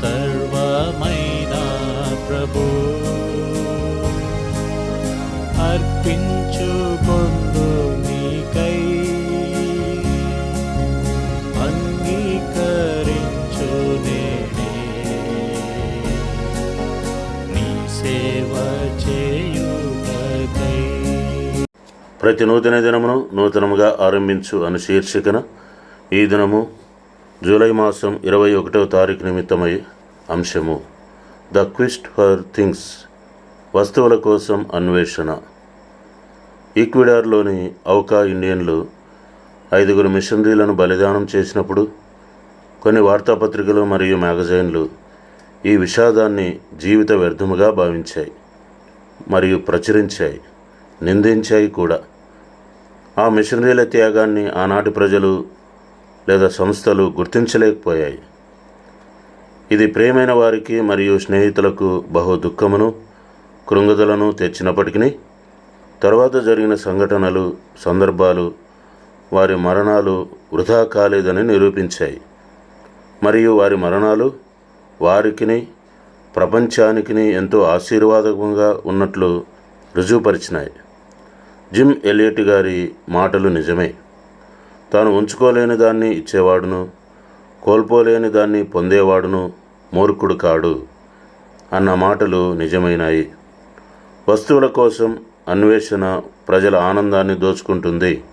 సర్వమైనా ప్రభు. అర్పించుకొందు నీకై అంగీకరించు నీ సేవ చేయుటకై. ప్రతి నూతన దినమును నూతనముగా ఆరంభించు అను శీర్షికన ఈ దినము జూలై మాసం ఇరవై ఒకటవ తారీఖు నిమిత్తమై అంశము. The quest for things. వస్తువుల కోసం అన్వేషణ. ఈక్విడార్లోని ఔకా ఇండియన్లు ఐదుగురు మిషనరీలను బలిదానం చేసినప్పుడు కొన్ని వార్తాపత్రికలు మరియు మ్యాగజైన్లు ఈ విషాదాన్ని జీవిత వ్యర్థముగా భావించాయి మరియు ప్రచురించాయి నిందించాయి కూడా. ఆ మిషనరీల త్యాగాన్ని ఆనాటి ప్రజలు లేదా సంస్థలు గుర్తించలేకపోయాయి. ఇది ప్రేమైన వారికి మరియు స్నేహితులకు బహు దుఃఖమును కృంగుదలను తెచ్చినప్పటికీ తర్వాత జరిగిన సంఘటనలు సందర్భాలు వారి మరణాలు వృధా కాలేదని నిరూపించాయి. మరియు వారి మరణాలు వారికిని ప్రపంచానికిని ఎంతో ఆశీర్వాదకంగా ఉన్నట్లు రుజువుపరిచినాయి. జిమ్ ఎలియట్ గారి మాటలు నిజమే. తాను ఉంచుకోలేని దాన్ని ఇచ్చేవాడును కోల్పోలేని దాన్ని పొందేవాడును మూర్ఖుడు కాడు అన్న మాటలు నిజమైనాయి. వస్తువుల కోసం అన్వేషణ ప్రజల ఆనందాన్ని దోచుకుంటుంది.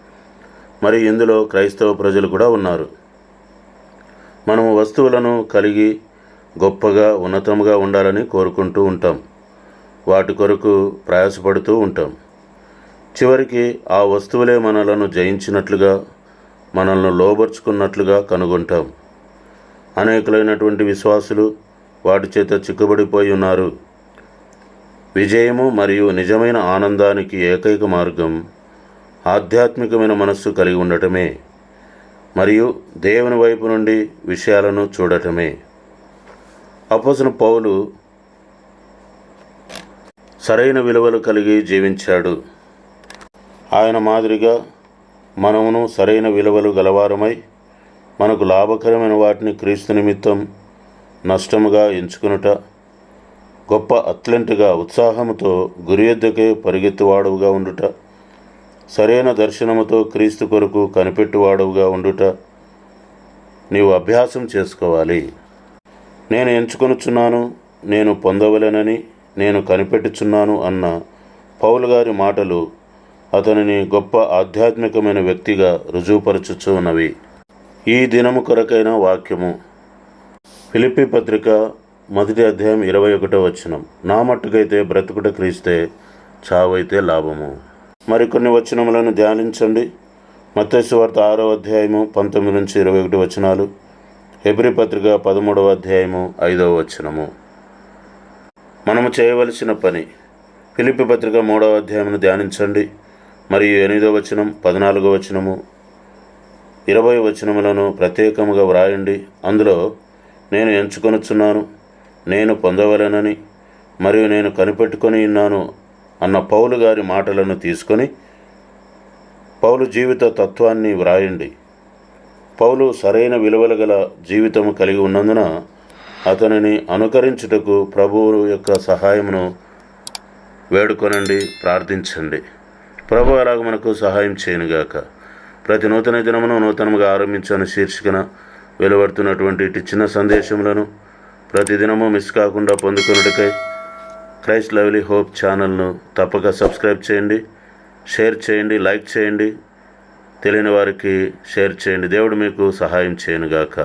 మరి ఇందులో క్రైస్తవ ప్రజలు కూడా ఉన్నారు. మనము వస్తువులను కలిగి గొప్పగా ఉన్నతముగా ఉండాలని కోరుకుంటూ ఉంటాం. వాటి కొరకు ప్రయాసపడుతూ ఉంటాం. చివరికి ఆ వస్తువులే మనలను జయించినట్లుగా మనల్ని లోబర్చుకున్నట్లుగా కనుగొంటాం. అనేకులైనటువంటి విశ్వాసులు వాటి చేత చిక్కుబడిపోయి ఉన్నారు. విజయము మరియు నిజమైన ఆనందానికి ఏకైక మార్గం ఆధ్యాత్మికమైన మనస్సు కలిగి ఉండటమే మరియు దేవుని వైపు నుండి విషయాలను చూడటమే. అపోసిన పౌలు సరైన విలువలు కలిగి జీవించాడు. ఆయన మాదిరిగా మనమును సరైన విలువలు గలవారమై మనకు లాభకరమైన వాటిని క్రీస్తు నిమిత్తం నష్టముగా ఎంచుకునుట గొప్ప అత్లెంట్గా ఉత్సాహముతో గురి ఎద్దకే పరిగెత్తువాడవుగా ఉండుట సరైన దర్శనముతో క్రీస్తు కొరకు కనిపెట్టువాడవుగా ఉండుట నీవు అభ్యాసం చేసుకోవాలి. నేను ఎంచుకొనుచున్నాను నేను పొందవలెనని నేను కనిపెట్టుచున్నాను అన్న పౌలు గారి మాటలు అతనిని గొప్ప ఆధ్యాత్మికమైన వ్యక్తిగా రుజువుపరచుచు ఉన్నవి ఈ దినము కొరకైన వాక్యము. ఫిలిపి పత్రిక మొదటి అధ్యాయం ఇరవై ఒకటో వచనం. నా మట్టుకైతే బ్రతుకుట క్రీస్తే చావైతే లాభము. మరికొన్ని వచనములను ధ్యానించండి. మత్తయి వార్త ఆరో అధ్యాయము పంతొమ్మిది నుంచి ఇరవై ఒకటి వచనాలు. హెబ్రి పత్రిక పదమూడవ అధ్యాయము ఐదవ వచనము. మనము చేయవలసిన పని. ఫిలిపి పత్రిక మూడవ అధ్యాయమును ధ్యానించండి. మరియు ఎనిమిదో వచనం పద్నాలుగో వచనము ఇరవై వచనములను ప్రత్యేకముగా వ్రాయండి. అందులో నేను ఎంచుకొనుచున్నాను నేను పొందవలెనని మరియు నేను కనిపెట్టుకొని ఉన్నాను అన్న పౌలు గారి మాటలను తీసుకొని పౌలు జీవిత తత్వాన్ని వ్రాయండి. పౌలు సరైన విలువలు గల జీవితము కలిగి ఉన్నందున అతనిని అనుకరించుటకు ప్రభువు యొక్క సహాయమును వేడుకొనండి ప్రార్థించండి. ప్రభు అలాగ మనకు సహాయం చేయనుగాక. ప్రతి నూతన దినమును నూతనముగా ఆరంభించాను శీర్షికన వెలువడుతున్నటువంటి ఇటు చిన్న సందేశములను ప్రతిదినము మిస్ కాకుండా పొందుకున్నట్టుకై క్రైస్ట్ లవ్లీ హోప్ ఛానల్ను తప్పక సబ్స్క్రైబ్ చేయండి షేర్ చేయండి లైక్ చేయండి తెలియని వారికి షేర్ చేయండి. దేవుడు మీకు సహాయం చేయనుగాక.